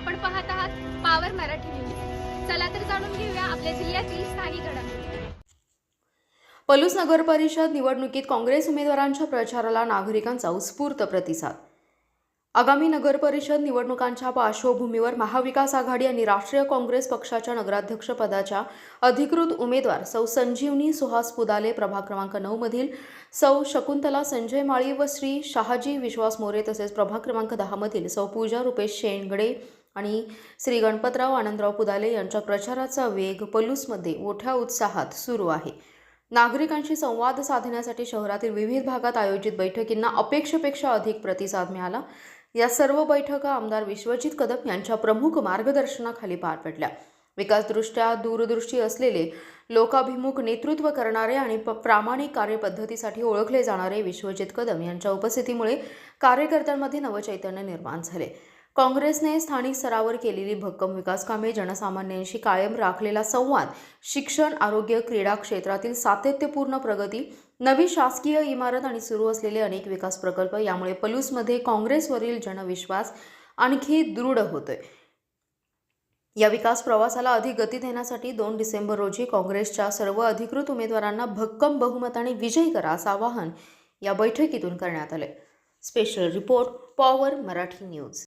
आपण पाहत आहात पावर मराठी न्यूज चला तर जाणून घेऊया आपल्या जिल्ह्यातील स्थानिक घडामोडी. पलूस नगर परिषद निवडणुकीत काँग्रेस उमेदवारांच्या प्रचाराला नागरिकांचा उत्स्फूर्त प्रतिसाद. आगामी नगर परिषद निवडणुकांच्या पार्श्वभूमीवर महाविकास आघाडी आणि राष्ट्रीय काँग्रेस पक्षाच्या नगराध्यक्षपदाच्या अधिकृत उमेदवार सौ संजीवनी सुहास पुदाले प्रभाग क्रमांक नऊमधील सौ शकुंतला संजय माळी व श्री शहाजी विश्वास मोरे तसेच प्रभाग क्रमांक दहामधील सौ पूजा रुपेश शेंगडे आणि श्री गणपतराव आनंदराव पुदाले यांच्या प्रचाराचा वेग पलूसमध्ये मोठ्या उत्साहात सुरू आहे. नागरिकांशी संवाद साधण्यासाठी शहरातील विविध भागात आयोजित बैठकींना अपेक्षेपेक्षा अधिक प्रतिसाद मिळाला. या सर्व बैठका आमदार विश्वजित कदम यांच्या प्रमुख मार्गदर्शनाखाली पार पडल्या. विकासदृष्ट्या दूरदृष्टी असलेले लोकाभिमुख नेतृत्व करणारे आणि प्रामाणिक कार्यपद्धतीसाठी ओळखले जाणारे विश्वजित कदम यांच्या उपस्थितीमुळे कार्यकर्त्यांमध्ये नवचैतन्य निर्माण झाले. काँग्रेसने स्थानिक स्तरावर केलेली भक्कम विकास कामे जनसामान्यांशी कायम राखलेला संवाद शिक्षण आरोग्य क्रीडा क्षेत्रातील सातत्यपूर्ण प्रगती नवी शासकीय इमारत आणि सुरू असलेले अनेक विकास प्रकल्प यामुळे पलूसमध्ये काँग्रेसवरील जनविश्वास आणखी दृढ होतोय. या विकास प्रवासाला अधिक गती देण्यासाठी दोन डिसेंबर रोजी काँग्रेसच्या सर्व अधिकृत उमेदवारांना भक्कम बहुमताने विजयी करा असं आवाहन या बैठकीतून करण्यात आले special report power Marathi news.